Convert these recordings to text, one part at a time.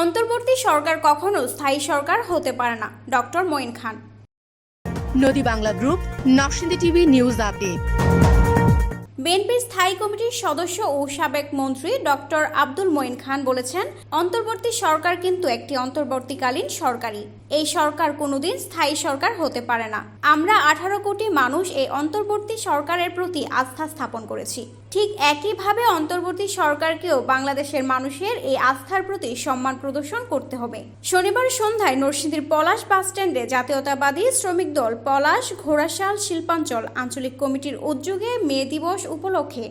অন্তর্বর্তী সরকার কখনো স্থায়ী সরকার হতে পারে না। Doctor Moin Khan. Nodi Bangla group Narsingdi TV news update. বিএনপির স্থায়ী কমিটির সদস্য ও সাবেক মন্ত্রী ডক্টর আব্দুল মঈন খান বলেছেন অন্তর্বর্তী সরকার কিন্তু একটি অন্তর্বর্তীকালীন সরকারই। এই সরকার কোনোদিন স্থায়ী সরকার হতে পারে না। আমরা আঠারো কোটি মানুষ এই অন্তর্বর্তী সরকারের প্রতি আস্থা স্থাপন করেছি। ঠিক একইভাবে অন্তর্বর্তী সরকারকেও বাংলাদেশের মানুষের এই আস্থার প্রতি সম্মান প্রদর্শন করতে হবে। শনিবার সন্ধ্যায় নরসিংদীর পলাশ বাসস্ট্যান্ডে জাতীয়তাবাদী শ্রমিক দল পলাশ ঘোড়াশাল শিল্পাঞ্চল আঞ্চলিক কমিটির উদ্যোগে মে দিবস উপলক্ষে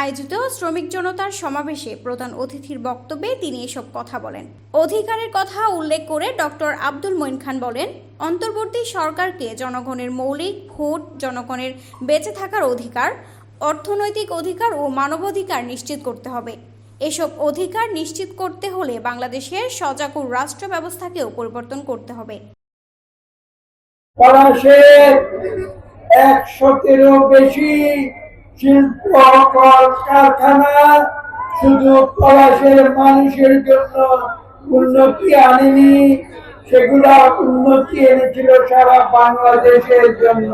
আয়োজিত শ্রমিক জনতার সমাবেশে প্রধান অতিথির বক্তব্যে তিনি এসব কথা বলেন। অধিকারের কথা উল্লেখ করে ডক্টর আব্দুল মঈন খান বলেন, অন্তর্বর্তী সরকারকে জনগণের মৌলিক ভোট, জনগণের বেঁচে থাকার অধিকার অর্থনৈতিক অধিকার ও মানবাধিকার নিশ্চিত করতে হবে। এসব অধিকার নিশ্চিত করতে হলে বাংলাদেশের সজাগ রাষ্ট্র ব্যবস্থাকেও পরিবর্তন করতে হবে। বেশি শিল্প কারখানা শুধু পলাশের মানুষের জন্য উন্নতি আনেনি, সেগুলা উন্নতি এনেছিল সারা বাংলাদেশের জন্য।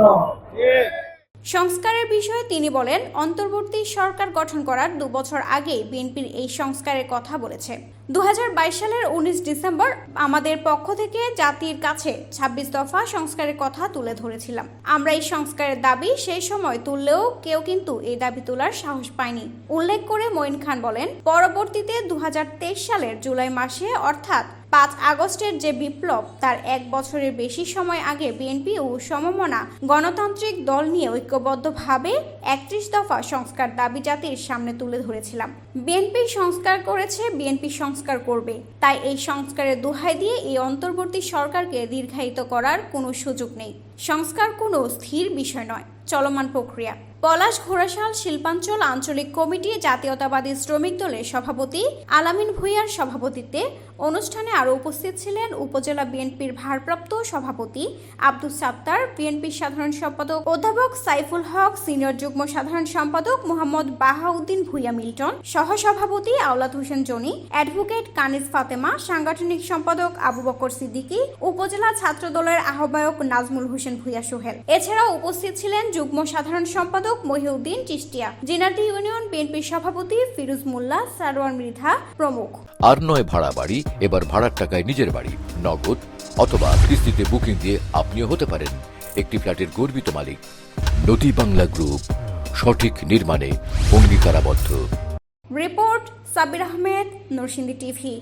সংস্কারের বিষয়ে তিনি বলেন, অন্তর্বর্তী সরকার গঠন করার দু বছর আগে বিএনপির এই সংস্কারের কথা বলেছে। দুহাজার বাইশ সালের উনিশ ডিসেম্বর আমাদের পক্ষ থেকে জাতির কাছে ২৬ দফা সংস্কারের কথা তুলে ধরেছিলাম। আমরা এই সংস্কারের দাবি সেই সময় তুললেও কেউ কিন্তু এই দাবি তোলার সাহস পায়নি। উল্লেখ করে মঈন খান বলেন, পরবর্তীতে দু হাজার তেইশ সালের জুলাই মাসে অর্থাৎ পাঁচ আগস্টের যে বিপ্লব, তার এক বছরের বেশি সময় আগে বিএনপি ও সমমনা গণতান্ত্রিক দল নিয়ে ঐক্যবদ্ধভাবে একত্রিশ দফা সংস্কার দাবি জাতির সামনে তুলে ধরেছিলাম। বিএনপি সংস্কার করেছে, বিএনপি সংস্কার করবে। তাই এই সংস্কারের দোহাই দিয়ে এই অন্তর্বর্তী সরকারকে দীর্ঘায়িত করার কোনো সুযোগ নেই। সংস্কার কোনো স্থির বিষয় নয়। চলমান প্রক্রিয়া। পলাশ ঘোড়াশাল শিল্পাঞ্চল আঞ্চলিক কমিটি জাতীয়তাবাদী শ্রমিক দলের সভাপতি আলামিন ভুইয়ার সভাপতিত্বে অনুষ্ঠানে আরও উপস্থিত ছিলেন উপজেলা বিএনপির ভারপ্রাপ্ত সভাপতি আব্দুল সাত্তার বিএনপির সাধারণ সম্পাদক অধ্যাপক সাইফুল হক, সিনিয়র যুগ্ম সাধারণ সম্পাদক মোহাম্মদ বাহাউদ্দিন ভুইয়া মিল্টন, সহসভাপতি আওলাদ হোসেন জনি, অ্যাডভোকেট কানিজ ফাতেমা, সাংগঠনিক সম্পাদক আবু বকর সিদ্দিকী, উপজেলা ছাত্র দলের আহ্বায়ক নাজমুল হোসেন ভুইয়া সোহেল। এছাড়াও উপস্থিত ছিলেন যুগ্ম সাধারণ সম্পাদক মহিউদ্দিন চিস্টিয়া জিনাদি ইউনিয়ন বিএনপির সভাপতি ফিরুজ মোল্লা সারওয়ার মৃধা প্রমুখ। আর নয় ভাড়া বাড়ি এবার ভাড়ার টাকায় নিজের বাড়ি নগদ অথবা কিস্তিতে বুকিং দিয়ে আপনিও হতে পারেন একটি ফ্ল্যাটের গর্বিত মালিক। নদী বাংলা গ্রুপ সঠিক নির্মাণে অঙ্গীকারাবদ্ধ। Report Sabir Ahmed Narsingdi TV.